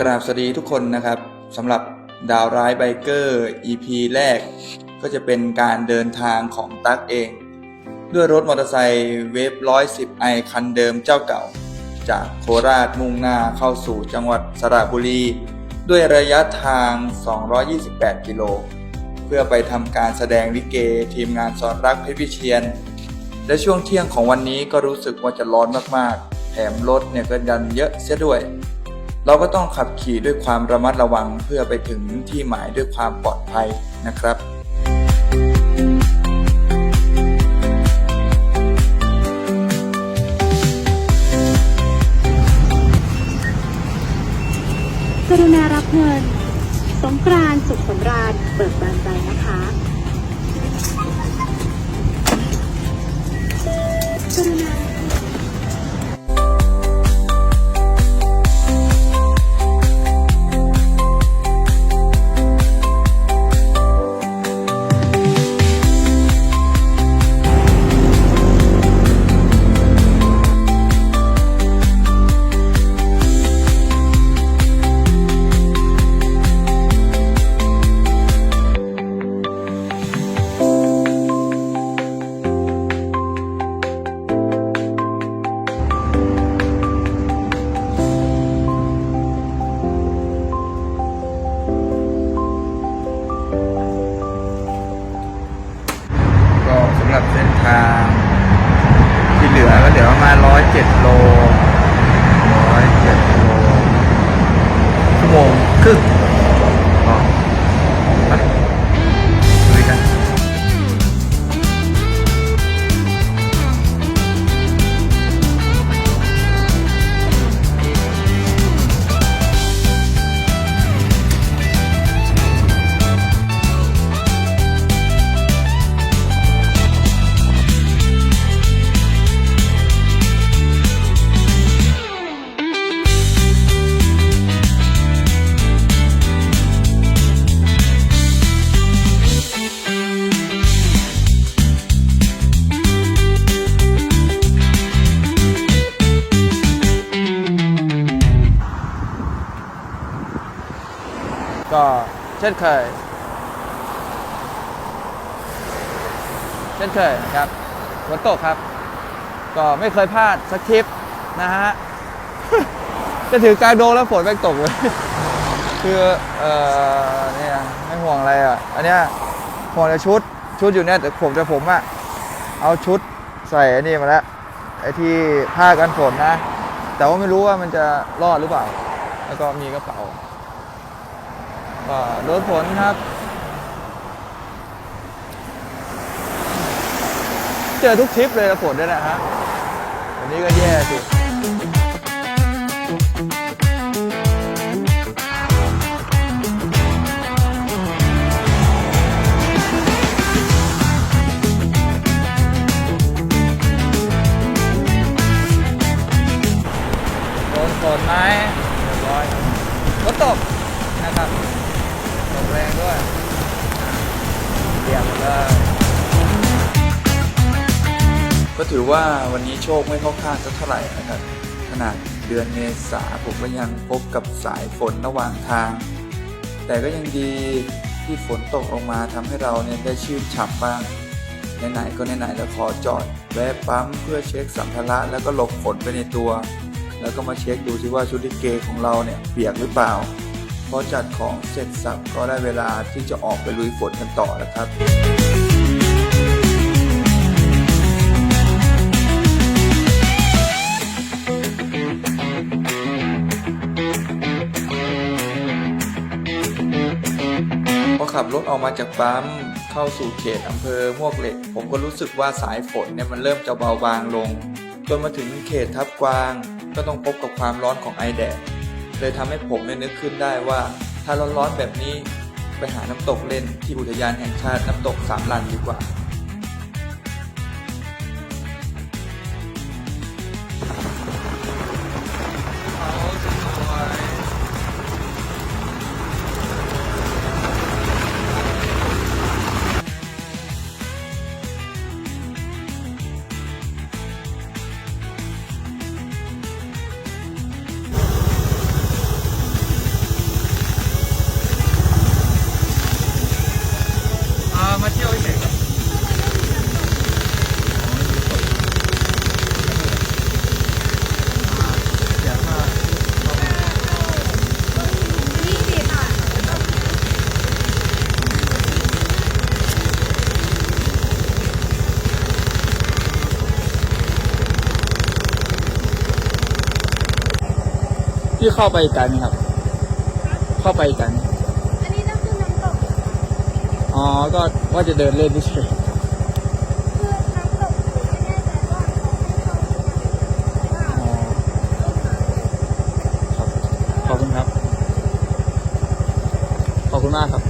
กราบสวัสดีทุกคนนะครับสำหรับดาวร้ายไบเกอร์ EP แรก ก็จะเป็นการเดินทางของตั๊กเอง ด้วยรถมอเตอร์ไซค์เวฟ110ไอคันเดิมเจ้าเก่า จากโคราชมุ่งหน้าเข้าสู่จังหวัดสระบุรี ด้วยระยะทาง 228 กิโล เพื่อไปทำการแสดงลิเกทีมงานสอนรักเพชรวิเชียน และช่วงเที่ยงของวันนี้ก็รู้สึกว่าจะร้อนมากๆแถมรถเนี่ยก็ยันเยอะเสียด้วย เราก็ต้องขับขี่ด้วยความระมัดระวังเพื่อไปถึงที่หมายด้วยความปลอดภัยนะครับกรุณารับเงิน สงกรานสุขสำราญเบิกบานใจนะคะ 7โล ช่นเคย เช่นเคยนะครับฝนตกครับ ก็ไม่เคยพลาดสักทริปนะฮะจะถือกลางโดงแล้วฝนแม่งตกเลยคือเอ่อเนี่ยไม่ห่วงอะไรอะอันเนี้ยห่วงแต่ชุดชุดอยู่เนี่ยแต่ผมแต่ผมอะเอาชุดใส่อันนี้มาแล้วไอ้ที่ผ้ากันฝนนะ แต่ว่าไม่รู้ว่ามันจะรอดหรือเปล่า แล้วก็มีกระเป๋า ก็รถผลครับ เจอทุกทริปเลยนะฝนด้วยนะฮะวันนี้ก็แย่สุดโดนฝนไหมเรียบร้อยฝนตก ก็ถือว่าวันนี้โชคไม่เข้าข้างสักเท่าไหร่นะครับ ขนาดเดือนเมษาผมก็ยังพบกับสายฝนระหว่างทาง แต่ก็ยังดีที่ฝนตกลงมาทำให้เราเนี่ยได้ชื่นฉ่ำบ้างไหนๆก็ไหนๆแล้วขอจอดแวะปั๊มเพื่อเช็คสัมภาระแล้วก็หลบฝนไปในตัว แล้วก็มาเช็คดูซิว่าชุดลิเกของเราเนี่ยเปียกหรือเปล่าพอจัดของเสร็จสับก็ได้เวลาที่จะออกไปลุยฝนกันต่อแล้วครับ ขับรถออกมาจากปั๊มเข้าสู่เขตอำเภอมวกเหล็ก ผมก็รู้สึกว่าสายฝนเนี่ยมันเริ่มจะเบาบางลง จนมาถึงเขตทับกวาง ก็ต้องพบกับความร้อนของไอแดดเลยทำให้ผมเนี่ยนึกขึ้นได้ว่า ถ้าร้อนๆแบบนี้ไปหาน้ำตกเล่นที่อุทยานแห่งชาติน้ำตกสามลันดีกว่า ที่เข้าไปอีกกันครับ เข้าไปอีกกัน อันนี้นั่นคือน้ำตกอ๋อ ก็ว่าจะเดินเล่นเฉยคือน้ำตกคือไม่แน่ใจว่าเขาให้เขาที่ไหนแต่ว่าๆอ๋อครับ ขอบคุณครับ ขอบคุณมากครับ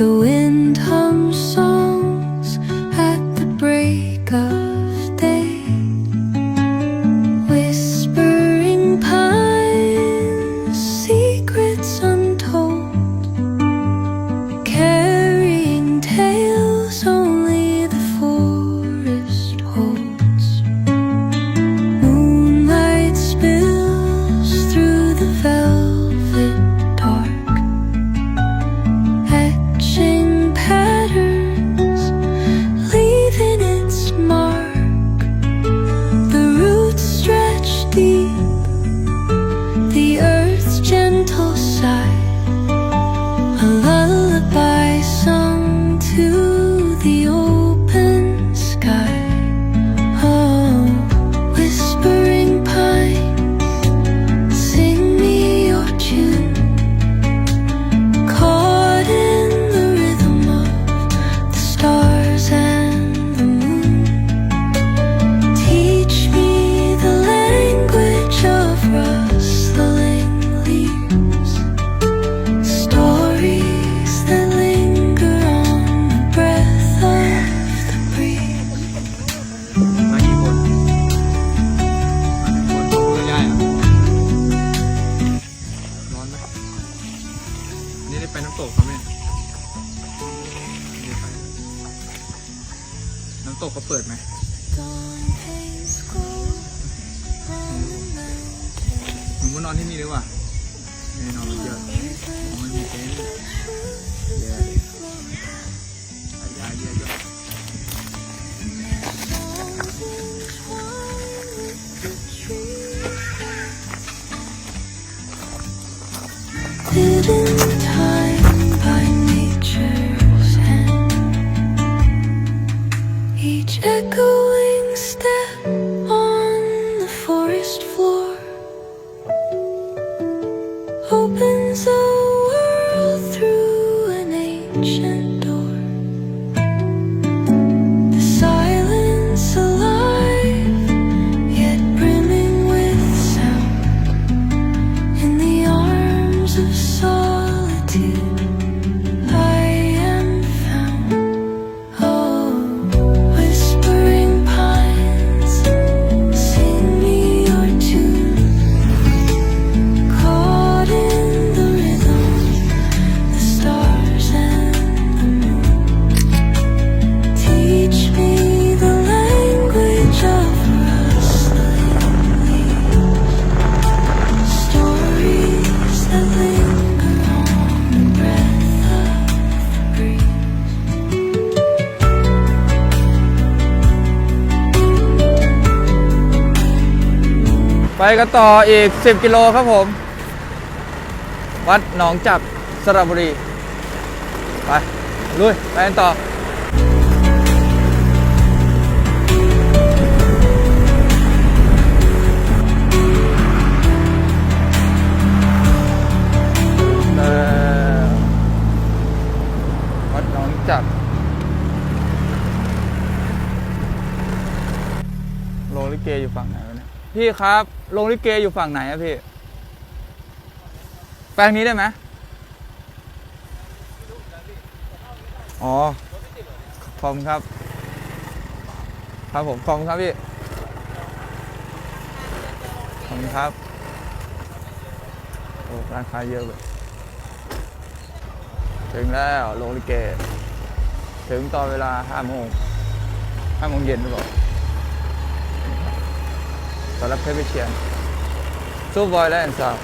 the ตกเขาไหมไม่ได้ไปน้ำตกเขาเปิดไหมหนูมานอนที่นี่หรือเปล่าไม่ได้นอนเยอะมันมีเต็นท์แย่เยย้าเยอะ ไปกันต่ออีก 10 กิโลครับผม วัดหนองจับสระบุรี ไป ลุย ไปกันต่อ พี่ครับโรงลิเกอยู่ฝั่งไหนอะพี่แปลงนี้ได้ไหมอ๋อขอบครับ ครับผมขอบครับพี่ขอบคุณครับโอ้ร้านค้าเยอะเลยถึงแล้วโรงลิเก ถึงตอนเวลาห้าโมงห้าโมงเย็นหรือเปล่า สำหรับเพชรวิเชียนสู้บอยและแอนซาว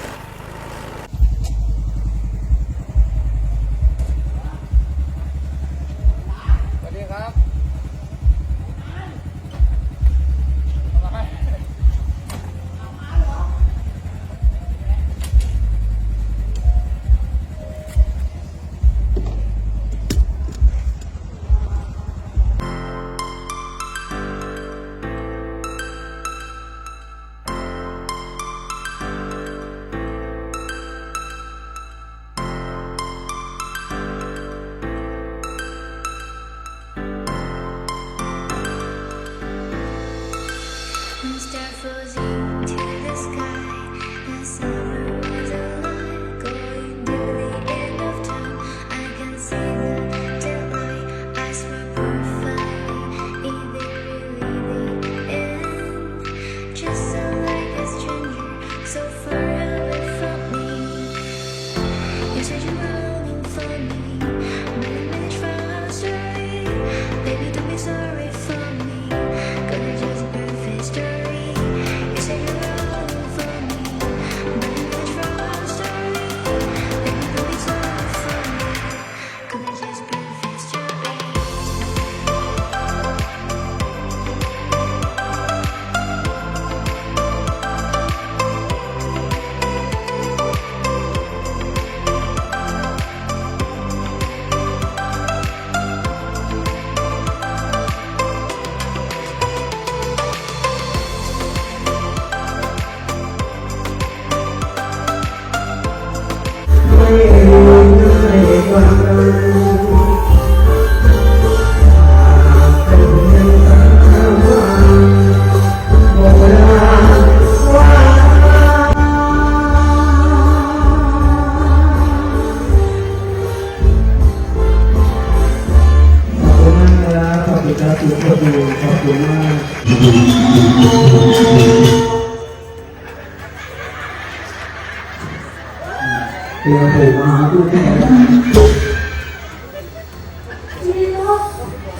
ดูแค่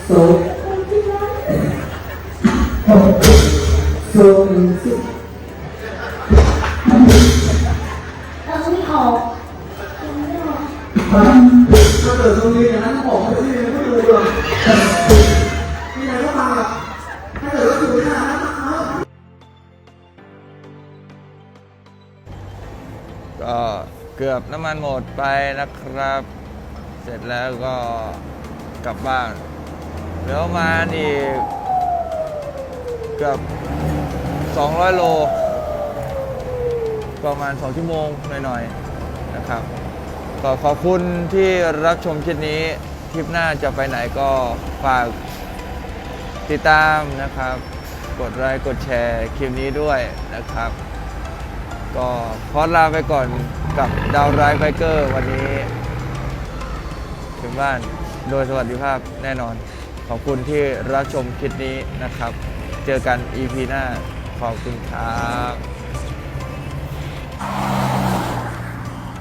โซโซ่สิเราไม่ออกยังไม่ออกถ้าเกิดตรงนี้อย่างนั้นก็บอก มันหมดไปนะครับ เสร็จแล้วก็กลับบ้านเหลือมาอีกเกือบ 200 โล ประมาณ 2 ชั่วโมงหน่อยๆนะครับก็ขอบคุณที่รับชมคลิปนี้ คลิปหน้าจะไปไหนก็ฝากติดตามนะครับ กดไลค์กดแชร์คลิปนี้ด้วยนะครับ ก็ขอลาไปก่อนกับดาวร้ายไบเกอร์วันนี้ ถึงบ้านโดยสวัสดิภาพแน่นอน ขอบคุณที่รับชมคลิปนี้นะครับ เจอกัน EP หน้า ขอบคุณครับ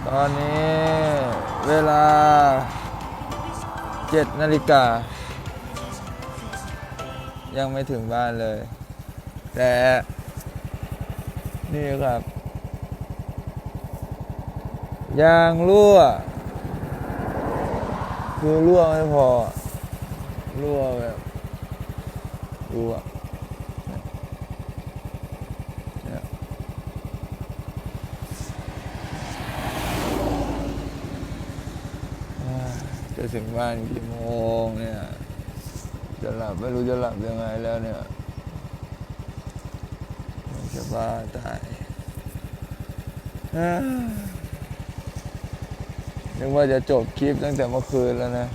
ตอนนี้เวลา 7 นาฬิกา ยังไม่ถึงบ้านเลย แต่ นี่ครับ ยางรั่ว คือรั่วไม่พอ รั่วแบบรั่วจะถึงบ้านกี่โมงเนี่ย จะหลับไม่รู้จะหลับยังไงแล้วเนี่ยจะบ้าตาย นึกว่าจะจบคลิปตั้งแต่เมื่อคืนแล้วนะ